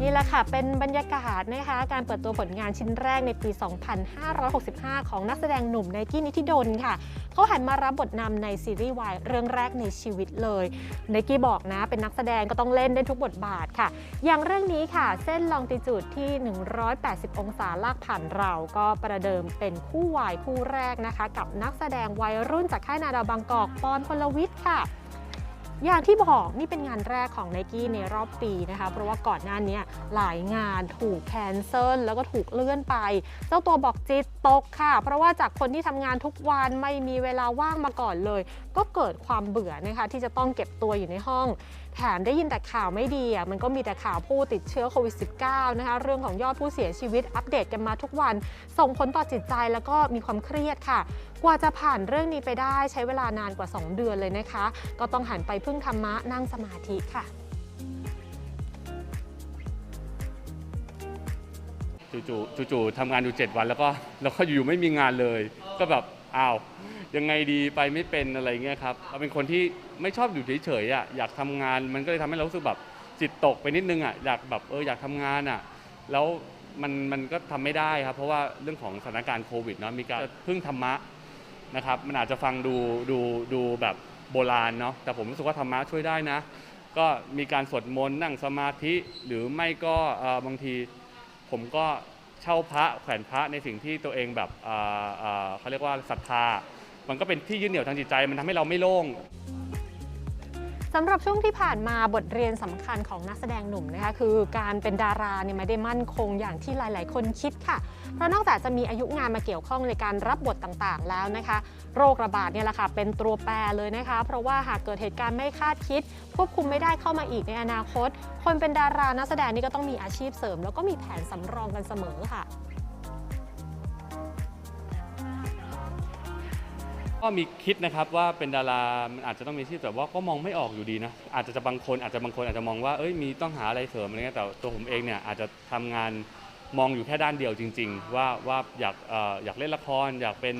นี่แหละค่ะ เป็นบรรยากาศนะคะ การเปิดตัวผลงานชิ้นแรกในปี 2565 ของนักแสดงหนุ่มไนกี้นิธิดลค่ะ เขาหันมารับบทนำในซีรีส์วายเรื่องแรกในชีวิตเลยไนกี้บอกนะ เป็นนักแสดงก็ต้องเล่นได้ทุกบทบาทค่ะ อย่างเรื่องนี้ค่ะ เส้นลองติจูดที่ 180 องศาลากผ่านเรา ก็ประเดิมเป็นคู่วายคู่แรกนะคะ กับนักแสดงวัยรุ่นจากค่ายนาดาวบางกอกปอนพลวิทย์ค่ะ อย่างที่บอกนี่เป็นงานแรกของ n นกี้ในรอบปีนะคะ เพราะว่าก่อนหน้านี้หลายงานถูกแคนเซิลแล้วก็ถูกเลื่อนไป เจ้าตัวบอกจิตตกค่ะ เพราะว่าจากคนที่ทำงานทุกวันไม่มีเวลาว่างมาก่อนเลย ก็เกิดความเบื่อนะคะที่จะต้องเก็บตัวอยู่ในห้องแถมได้ยินแต่ข่าวไม่ดีอะมันก็มีแต่ข่าวผู้ติดเชื้อโควิด -19 นะคะเรื่องของยอดผู้เสียชีวิตอัปเดตกันมาทุกวัน ส่งผลต่อจิตใจแล้วก็มีความเครียดค่ะ กว่าจะผ่านเรื่องนี้ไปได้ใช้เวลานานกว่า 2 เดือนเลยนะคะ ก็ต้องหันไปพึ่งธรรมะนั่งสมาธิค่ะจู่ๆจู่ๆทำงานอยู่ 7 วันแล้วก็แล้วก็อยู่ๆไม่มีงานเลย ก็แบบ อ้าวยังไงดีไปไม่เป็นอะไรเงี้ยครับเราเป็นคนที่ไม่ชอบอยู่เฉยๆอะอยากทำงานมันก็เลยทำให้เรารู้สึกแบบจิตตกไปนิดนึงอะอยากแบบเอออยากทำงานอะแล้วมันมันก็ทำไม่ได้ครับ เพราะว่าเรื่องของสถานการณ์โควิดเนาะมีการพึ่งธรรมะนะครับมันอาจจะฟังดูดูดูแบบโบราณเนาะแต่ผมรู้สึกว่าธรรมะช่วยได้นะ ก็มีการสวดมนต์นั่งสมาธิหรือไม่ก็บางทีผมก็ เช่าพระแขวนพระในสิ่งที่ตัวเองแบบเอ่อเอ่อเขาเรียกว่าศรัทธา มันก็เป็นที่ยึดเหนี่ยวทางจิตใจ มันทำให้เราไม่โล่ง สำหรับช่วงที่ผ่านมาบทเรียนสำคัญของนักแสดงหนุ่มนะคะคือการเป็นดาราเนี่ยไม่ได้มั่นคงอย่างที่หลาย ๆ คนคิดค่ะ เพราะนอกจากจะมีอายุงานมาเกี่ยวข้องในการรับบทต่าง ๆ แล้วนะคะ โรคระบาดเนี่ยแหละค่ะเป็นตัวแปรเลยนะคะ เพราะว่าหากเกิดเหตุการณ์ไม่คาดคิด ควบคุมไม่ได้เข้ามาอีกในอนาคต คนเป็นดารานักแสดงนี่ก็ต้องมีอาชีพเสริม แล้วก็มีแผนสำรองกันเสมอค่ะ ก็มีคิดนะครับว่าเป็นดารามันอาจจะต้องมีอาชีพแต่ว่าก็มองไม่ออกอยู่ดีนะอาจจะจะบางคนอาจจะบางคนอาจจะมองว่าเอ้ยมีต้องหาอะไรเสริมอะไรเงี้ยแต่ตัวผมเองเนี่ยอาจจะทำงานมองอยู่แค่ด้านเดียวจริง ๆ ว่าว่าอยากเอ่ออยากเล่นละคร อยากเป็น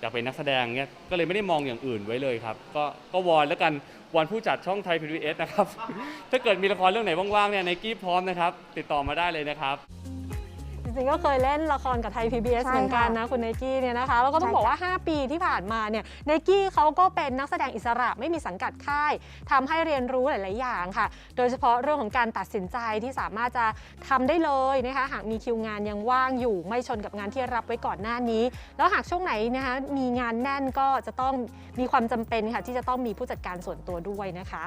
อยากเป็นนักแสดงเงี้ยก็เลยไม่ได้มองอย่างอื่นไว้เลยครับ ก็ก็วอนแล้วกันวอนผู้จัดช่องไทยพีวีเอสนะครับ ถ้าเกิดมีละครเรื่องไหนว่างๆเนี่ยในกี้พร้อมนะครับ ติดต่อมาได้เลยนะครับ ริงๆก็เคยเล่นละครกับไทย PBS ใช่เหมือนกันค่ะนะคุณไนกี้เนี่ยนะคะแล้วก็ต้องใช่บอกว่าค่ะ5ปีที่ผ่านมาเนี่ยไนกี้เขาก็เป็นนักแสดงอิสระไม่มีสังกัดค่ายทำให้เรียนรู้หลาย ๆ อย่างค่ะ โดยเฉพาะเรื่องของการตัดสินใจที่สามารถจะทำได้เลยนะคะหากมีคิวงานยังว่างอยู่ไม่ชนกับงานที่รับไว้ก่อนหน้านี้ แล้วหากช่วงไหนนะคะมีงานแน่นก็จะต้องมีความจำเป็นค่ะที่จะต้องมีผู้จัดการส่วนตัวด้วยนะคะ